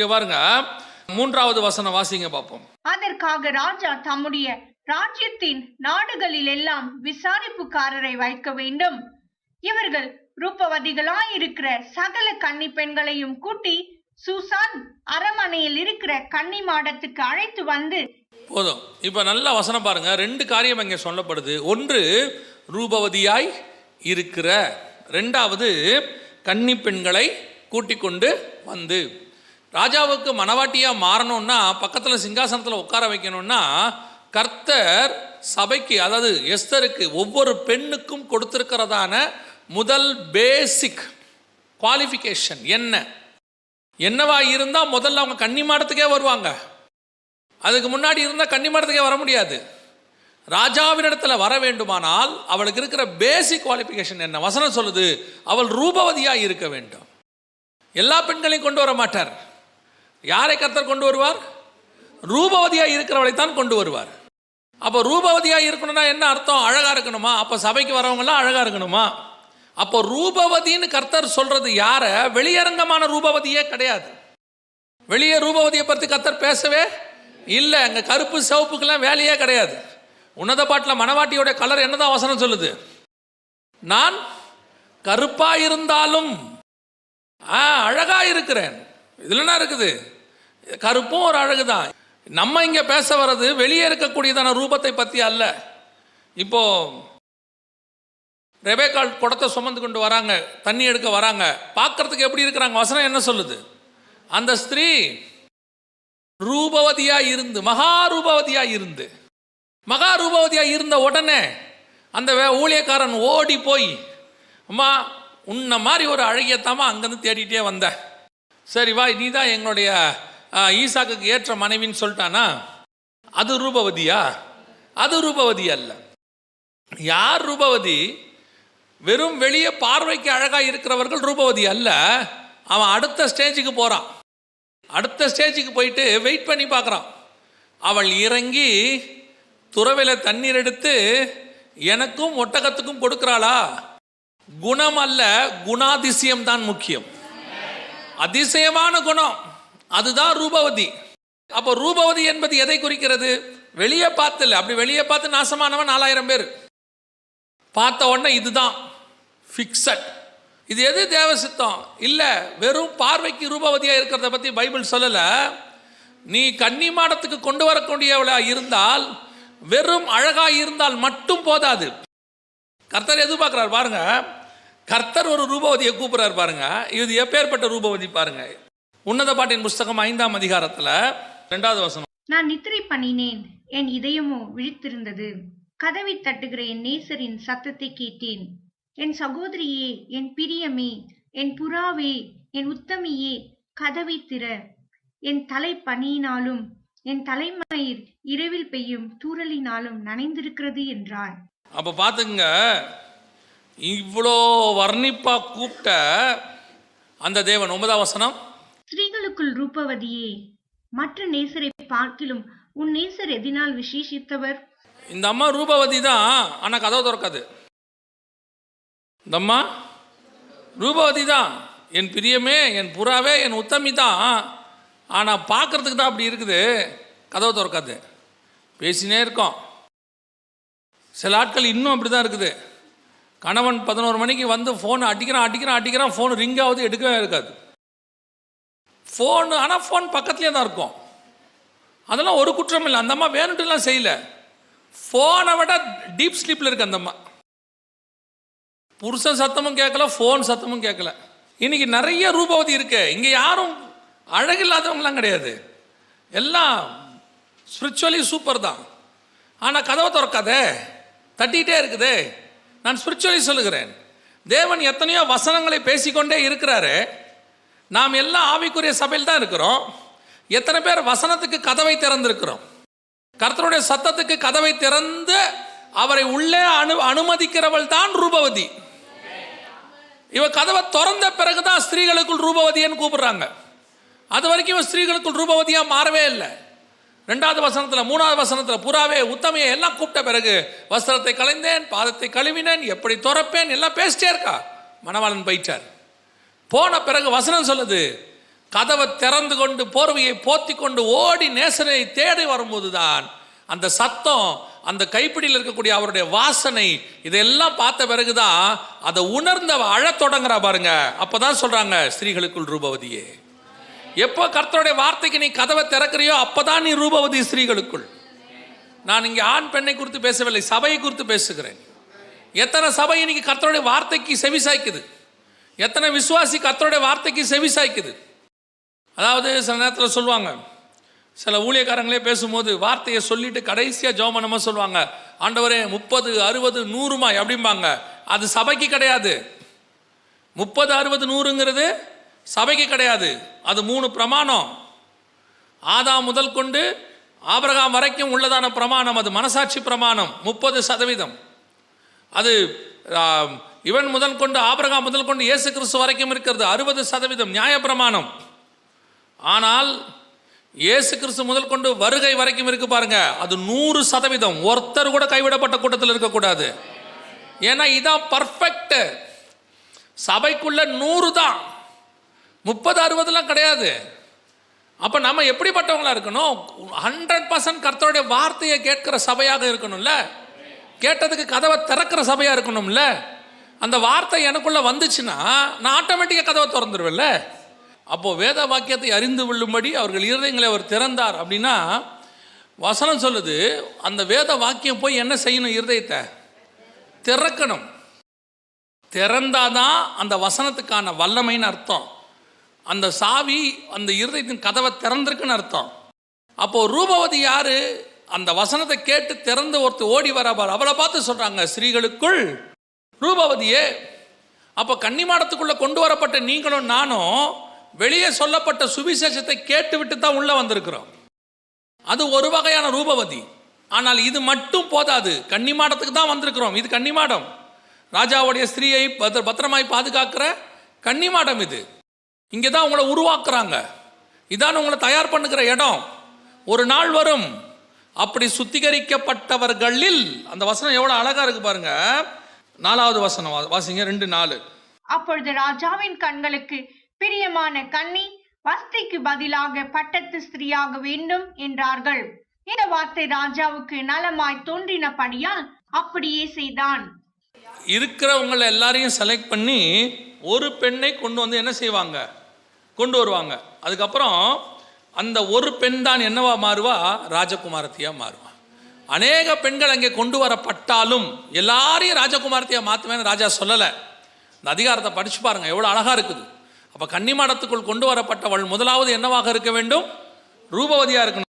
இங்க பாருங்க. மூன்றாவது வசனம் வாசிங்க பார்ப்போம். அதற்காக ராஜா தம்முடைய ராஜ்யத்தின் நாடுகளில் எல்லாம் விசாரிப்புக்காரரை வைக்க வேண்டும். இவர்கள் ரூபவதிகளாயிருக்கிற சகல கன்னி பெண்களையும் கூட்டி சூசான் அரமனையில் இருக்கிற கன்னி மாடத்துக்கு அழைத்து வந்து போதும். இப்போ நல்ல வசனம் பாருங்க. ரெண்டு காரியம் இங்கே சொல்லப்படுது. ஒன்று ரூபவதியாய் இருக்கிற. ரெண்டாவது கன்னி பெண்களை கூட்டிக் கொண்டு வந்து. ராஜாவுக்கு மனவாட்டியாக மாறணும்னா பக்கத்தில் சிங்காசனத்தில் உட்கார வைக்கணும்னா கர்த்தர் சபைக்கு அதாவது எஸ்தருக்கு ஒவ்வொரு பெண்ணுக்கும் கொடுத்துருக்கிறதான முதல் பேசிக் குவாலிஃபிகேஷன் என்ன? என்னவா இருந்தால் முதல்ல அவங்க கன்னிமாடத்துக்கே வருவாங்க. அதுக்கு முன்னாடி இருந்தால் கன்னிமாடத்துக்கே வர முடியாது. ராஜாவினிடத்தில் வர வேண்டுமானால் அவளுக்கு இருக்கிற பேசிக் குவாலிஃபிகேஷன் என்ன? வசனம் சொல்லுது அவள் ரூபவதியாக இருக்க வேண்டும். எல்லா பெண்களையும் கொண்டு வர மாட்டார். யாரை கர்த்தர் கொண்டு வருவார்? ரூபவதியாக இருக்கிறவளை தான் கொண்டு வருவார். அப்போ ரூபவதியாக இருக்கணும்னா என்ன அர்த்தம்? அழகாக இருக்கணுமா? அப்போ சபைக்கு வரவங்களாம் அழகாக இருக்கணுமா? அப்போ ரூபவதின்னு கர்த்தர் சொல்றது யார? வெளியரங்கமான ரூபவதியே கிடையாது. வெளியே ரூபவதியை பற்றி கர்த்தர் பேசவே இல்லை. அங்கே கருப்பு சிவப்புக்கெல்லாம் வேலையே கிடையாது. உன்னத பாட்டில் மணவாட்டியோட கலர் என்னதான் வசனம் சொல்லுது? நான் கருப்பாக இருந்தாலும் ஆ இருக்கிறேன். இதுல என்ன இருக்குது? கருப்பும் ஒரு அழகு தான் நம்ம இங்கே பேச வர்றது வெளியே இருக்கக்கூடியதான ரூபத்தை பற்றி அல்ல. இப்போ ரெபேக்கால் குடத்தை சுமந்து கொண்டு வராங்க தண்ணி எடுக்க வராங்க. பார்க்கறதுக்கு எப்படி இருக்கிறாங்க? வசனம் என்ன சொல்லுது? அந்த ஸ்திரீ ரூபவதியாக இருந்து மகா ரூபவதியாக இருந்து மகா ரூபவதியாக இருந்த உடனே அந்த வே- ஊழியக்காரன் ஓடி போய் அம்மா உன்ன மாதிரி ஒரு அழகியத்தாமா அங்கேருந்து தேடிட்டே வந்தேன். சரி வா நீ தான் எங்களுடைய ஆ, ஈசாக்குக்கு ஏற்ற மனைவின்னு சொல்லிட்டானா? அது ரூபவதியா? அது ரூபவதி அல்ல. யார் ரூபவதி? வெறும் வெளியே பார்வைக்கு அழகாக இருக்கிறவர்கள் ரூபவதி அல்ல. அவன் அடுத்த ஸ்டேஜுக்கு போகிறான் அடுத்த ஸ்டேஜுக்கு போயிட்டு வெயிட் பண்ணி பார்க்குறான். அவள் இறங்கி துறவில தண்ணீர் எடுத்து எனக்கும் ஒட்டகத்துக்கும் கொடுக்குறாளா? குணம் அல்ல குணாதிசயம் தான் முக்கியம். அதிசயமான குணம். அதுதான் ரூபவதி. அப்போ ரூபவதி என்பது எதை குறிக்கிறது? வெளியே பார்த்துல அப்படி வெளியே பார்த்து நாசமானவன் நாலாயிரம் பேர். பார்த்த உடனே இதுதான். ஃபிக்ஸட் இது எது தேவசித்தம்? இல்லை வெறும் பார்வைக்கு ரூபவதியாக இருக்கிறத பற்றி பைபிள் சொல்லலை. நீ கன்னி மாடத்துக்கு கொண்டு வரக்கூடியவளா இருந்தால் வெறும் அழகாக இருந்தால் மட்டும் போதாது. கர்த்தர் எதிர்பார்க்குறார். பாருங்கள் கர்த்தர் ஒரு ரூபவதியை கூப்பிடுறாரு பாருங்க. இது எப்பேற்பட்ட ரூபவதி பாருங்க. உன்னத பாட்டின் புஸ்தகம் ஐந்தாம் அதிகாரத்தில் ரெண்டாவது வசனம். நான் நித்திரை பண்ணினேன் என் இதயமோ விழித்திருந்தது. கதவை தட்டுகிற என் நேசரின் சத்தத்தை கேட்டேன். என் சகோதரியே என் பிரியமே என் புறாவே என் உத்தமியே கதவை திற. என் தலை பனியினாலும் என் தலைமயிர் இரவில் பெய்யும் தூறலினாலும் நனைந்திருக்கிறது என்றார். அப்போ பார்த்துங்க இவ்வளோ வர்ணிப்பா கூப்பிட்ட அந்த தேவன் ஒன்பதாம் வசனம்? ஸ்திரீகளுக்குள் ரூபவதியே மற்ற நேசரை பார்க்கிலும் உன் நேசர் எதினால் விசேஷித்தவர்? இந்த அம்மா ரூபவதி தான் ஆனால் கதவை திறக்காது. இந்த அம்மா ரூபவதி தான் என் பிரியமே என் புறாவே என் உத்தமி தான் ஆனால் பார்க்கறதுக்கு தான் அப்படி இருக்குது கதவை திறக்காது. பேசினே இருக்கோம். சில ஆட்கள் இன்னும் அப்படி தான் இருக்குது. கணவன் பதினோரு மணிக்கு வந்து ஃபோன் அடிக்கிறான் அடிக்கிறான் அடிக்கிறான் ஃபோன் ரிங் ஆகுது எடுக்கவே இருக்காது. ஃபோன் ஆனால் ஃபோன் பக்கத்துலேயே தான் இருக்கும். அதெல்லாம் ஒரு குற்றம் இல்லை. அந்த அம்மா வேணுட்டுலாம் செய்யல. ஃபோனை விட டீப் ஸ்லீப்பில் இருக்கு அந்த அம்மா. புருஷன் சத்தமும் கேட்கல ஃபோன் சத்தமும் கேட்கல. இன்னைக்கு நிறைய ரூபவதி இருக்கு. இங்கே யாரும் அழகில்லாதவங்களாம் கிடையாது. எல்லாம் ஸ்பிரிச்சுவலி சூப்பர் தான். ஆனால் கதவை திறக்காதே. தட்டிகிட்டே இருக்குதே. நான் ஸ்பிரிச்சுவலி சொல்லுகிறேன். தேவன் எத்தனையோ வசனங்களை பேசிக்கொண்டே இருக்கிறாரு. நாம் எல்லாம் ஆவிக்குரிய சபையில் தான் இருக்கிறோம். எத்தனை பேர் வசனத்துக்கு கதவை திறந்திருக்கிறோம். கர்த்தருடைய சத்தத்துக்கு கதவை திறந்து அவரை உள்ளே அனு அனுமதிக்கிறவள் தான் ரூபவதி. இவ கதவை திறந்த பிறகுதான் ஸ்திரீகளுக்குள் ரூபவதின்னு கூப்பிடுறாங்க. அது வரைக்கும் இவன் ஸ்திரீகளுக்குள் ரூபவதியா மாறவே இல்லை. ரெண்டாவது வசனத்தில் மூணாவது வசனத்தில் புறாவே உத்தமையை எல்லாம் கூப்பிட்ட பிறகு வஸ்திரத்தை களைந்தேன் பாதத்தை கழுவினேன் எப்படி துறப்பேன் எல்லாம் பேசிட்டே இருக்கா? மணவாளன் போயிட்டார். போன பிறகு வசனம் சொல்லுது கதவை திறந்து கொண்டு போர்வையை போத்தி கொண்டு ஓடி நேசனை தேடி வரும்போதுதான் அந்த சத்தம் அந்த கைப்பிடியில் இருக்கக்கூடிய அவருடைய வாசனை இதெல்லாம் பார்த்த பிறகுதான் அதை உணர்ந்த அழத் தொடங்குறா பாருங்க. அப்பதான் சொல்றாங்க ஸ்திரீகளுக்குள் ரூபவதியே. எப்போ கர்த்தருடைய வார்த்தைக்கு நீ கதவை திறக்கிறியோ அப்பதான் நீ ரூபவதி ஸ்திரீகளுக்குள் நான் இங்கே ஆண் பெண்ணை குறித்து பேசவில்லை சபையை குறித்து பேசுகிறேன். எத்தனை சபை இன்னைக்கு கர்த்தருடைய வார்த்தைக்கு செவி சாய்க்குது எத்தனை விசுவாசி கர்த்தருடைய வார்த்தைக்கு செவி சாய்க்குது அதாவது சில நேரத்தில் சொல்லுவாங்க சில ஊழியக்காரங்களே பேசும்போது வார்த்தையை சொல்லிட்டு கடைசியாக ஜோமனமாக சொல்லுவாங்க ஆண்டவரே முப்பது அறுபது நூறுமாய் அப்படிம்பாங்க. அது சபைக்கு கிடையாது. முப்பது அறுபது நூறுங்கிறது சபைக்கு கிடையாது. அது மூணு பிரமாணம். ஆதாம் முதல் கொண்டு ஆபரகாம் வரைக்கும் உள்ளதான பிரமாணம் அது மனசாட்சி பிரமாணம் முப்பது சதவீதம். அது இவன் முதல் கொண்டு ஆபரகாம் முதல் கொண்டு இயேசு கிறிஸ்து வரைக்கும் இருக்கிறது அறுபது சதவீதம் நியாயப்பிரமாணம் ஆனால் இயேசு கிறிஸ்து முதல் கொண்டு வருகை வரைக்கும் இருக்கு பாருங்க அது நூறு சதவீதம். ஒருத்தர் கூட கைவிடப்பட்ட கூட்டத்தில் இருக்கக்கூடாது. ஏன்னா இதான் பர்ஃபெக்ட் சபைக்குள்ள நூறு தான். முப்பது அறுபதுலாம் கிடையாது. அப்போ நம்ம எப்படிப்பட்டவங்களா இருக்கணும்? ஹண்ட்ரட் பர்சன்ட் கர்த்தருடைய வார்த்தையை கேட்கிற சபையாக இருக்கணும்ல? கேட்டதுக்கு கதவை திறக்கிற சபையாக இருக்கணும்ல? அந்த வார்த்தை எனக்குள்ளே வந்துச்சுன்னா நான் ஆட்டோமேட்டிக்காக கதவை திறந்துருவேன்ல? அப்போது வேத வாக்கியத்தை அறிந்து கொள்ளும்படி அவர்கள் இருதயங்களை அவர் திறந்தார் அப்படின்னா வசனம் சொல்லுது அந்த வேத வாக்கியம் போய் என்ன செய்யணும் இருதயத்தை? திறக்கணும். திறந்தாதான் அந்த வசனத்துக்கான வல்லமைன்னு அர்த்தம். அந்த சாவி அந்த இருதயத்தின் கதவை திறந்திருக்குன்னு அர்த்தம். அப்போ ரூபவதி யாரு? அந்த வசனத்தை கேட்டு திறந்து ஒருத்தர் ஓடி வர அவளை பார்த்து சொல்றாங்க ஸ்ரீகளுக்குள் ரூபவதியே அப்போ கன்னிமாடத்துக்குள்ள கொண்டு வரப்பட்ட நீங்களும் நானும் வெளியே சொல்லப்பட்ட சுவிசேஷத்தை கேட்டுவிட்டு தான் உள்ள வந்திருக்கிறோம். அது ஒரு வகையான ரூபவதி. ஆனால் இது மட்டும் போதாது. கன்னிமாடத்துக்கு தான் வந்திருக்கிறோம். இது கன்னிமாடம். ராஜாவுடைய ஸ்திரீயை பத்திரமாய் பாதுகாக்கிற கன்னிமாடம் இது. இங்கே தான் உங்களை உருவாக்குறாங்க. இதான் உங்களை தயார் பண்ணுகிற இடம். ஒரு நாள் வரும். அப்படி சுத்திகரிக்கப்பட்டவர்களில் அந்த வசனம் எவ்வளோ அழகா இருக்கு பாருங்க. நாலாவது வசனம் வாசிங்க ரெண்டு நாலு. அப்பொழுது ராஜாவின் கண்களுக்கு பிரியமான கன்னி வஸ்திக்கு பதிலாக பட்டத்து ஸ்திரீயாக வேண்டும் என்றார்கள். இந்த வார்த்தை ராஜாவுக்கு நலமாய் தோன்றினபடியால் அப்படியே செய்தான். இருக்கிறவங்கள எல்லாரையும் செலக்ட் பண்ணி ஒரு பெண்ணை கொண்டு வந்து என்ன செய்வாங்க? கொண்டு வருவாங்க. அதுக்கப்புறம் அந்த ஒரு பெண் தான் என்னவா மாறுவா? ராஜகுமாரத்தியா மாறுவா. அநேக பெண்கள் அங்கே கொண்டு வரப்பட்டாலும் எல்லாரையும் ராஜகுமாரத்தியா மாற்றுவேன்னு ராஜா சொல்லலை. இந்த அதிகாரத்தை படிச்சு பாருங்க எவ்வளோ அழகா இருக்குது. அப்போ கன்னிமாடத்துக்குள் கொண்டு வரப்பட்டவள் முதலாவது என்னவாக இருக்க வேண்டும்? ரூபவதியா இருக்கணும்.